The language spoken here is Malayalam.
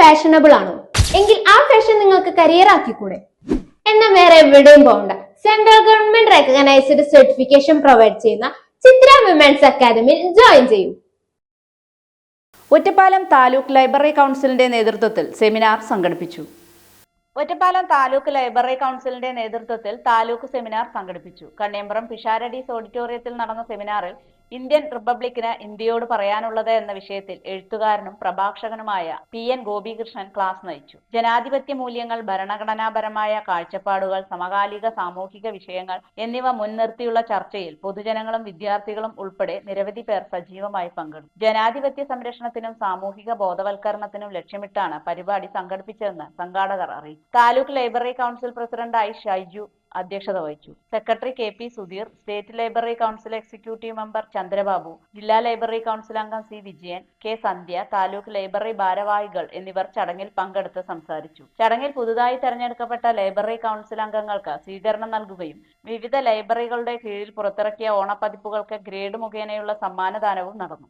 ഫാഷനബിൾ ആണോ? എങ്കിൽ ആ ഫാഷൻ നിങ്ങൾക്ക് കരിയർ ആക്കിക്കൂടെ? എന്നാൽ വേറെ എവിടെയും പോകണ്ട. Central government recognised certification provide ചെയ്യുന്ന ചിത്ര വിമൻസ് അക്കാദമിയിൽ ജോയിൻ ചെയ്യൂ. ഒറ്റപ്പാലം താലൂക്ക് ലൈബ്രറി കൗൺസിലിന്റെ നേതൃത്വത്തിൽ സെമിനാർ സംഘടിപ്പിച്ചു. ഒറ്റപ്പാലം താലൂക്ക് ലൈബ്രറി കൗൺസിലിന്റെ നേതൃത്വത്തിൽ താലൂക്ക് സെമിനാർ സംഘടിപ്പിച്ചു. കണ്ണേമ്പ്രം പിഷാരഡീസ് ഓഡിറ്റോറിയത്തിൽ നടന്ന സെമിനാറിൽ ഇന്ത്യൻ റിപ്പബ്ലിക്കിന് ഇന്ത്യയോട് പറയാനുള്ളത് എന്ന വിഷയത്തിൽ എഴുത്തുകാരനും പ്രഭാഷകനുമായ പി എൻ ഗോപികൃഷ്ണൻ ക്ലാസ് നയിച്ചു. ജനാധിപത്യ മൂല്യങ്ങൾ ഭരണഘടനാപരമായ കാഴ്ചപ്പാടുകൾ സമകാലിക സാമൂഹിക വിഷയങ്ങൾ എന്നിവ മുൻനിർത്തിയുള്ള ചർച്ചയിൽ പൊതുജനങ്ങളും വിദ്യാർത്ഥികളും ഉൾപ്പെടെ നിരവധി പേർ സജീവമായി പങ്കെടുത്തു. ജനാധിപത്യ സംരക്ഷണത്തിനും സാമൂഹിക ബോധവൽക്കരണത്തിനും ലക്ഷ്യമിട്ടാണ് പരിപാടി സംഘടിപ്പിച്ചതെന്ന് സംഘാടകർ അറിയിച്ചു. താലൂക്ക് ലൈബ്രറി കൗൺസിൽ പ്രസിഡന്റായി ഷൈജു അധ്യക്ഷത വഹിച്ചു. Secretary K P Sudheer state library council executive member Chandrababu ജില്ലാ ലൈബ്രറി കൗൺസിൽ അംഗം C Vijayan K Sandhya taluk library ഭാരവാഹികൾ എന്നിവർ ചടങ്ങിൽ പങ്കെടുത്ത് സംസാരിച്ചു. ചടങ്ങിൽ പുതുതായി തെരഞ്ഞെടുക്കപ്പെട്ട ലൈബ്രറി കൗൺസിൽ അംഗങ്ങൾക്ക് സ്വീകരണം നൽകുകയും വിവിധ ലൈബ്രറികളുടെ കീഴിൽ പുറത്തിറക്കിയ ഓണപ്പതിപ്പുകൾക്ക് ഗ്രേഡ് മുഖേനയുള്ള സമ്മാനദാനവും നടന്നു.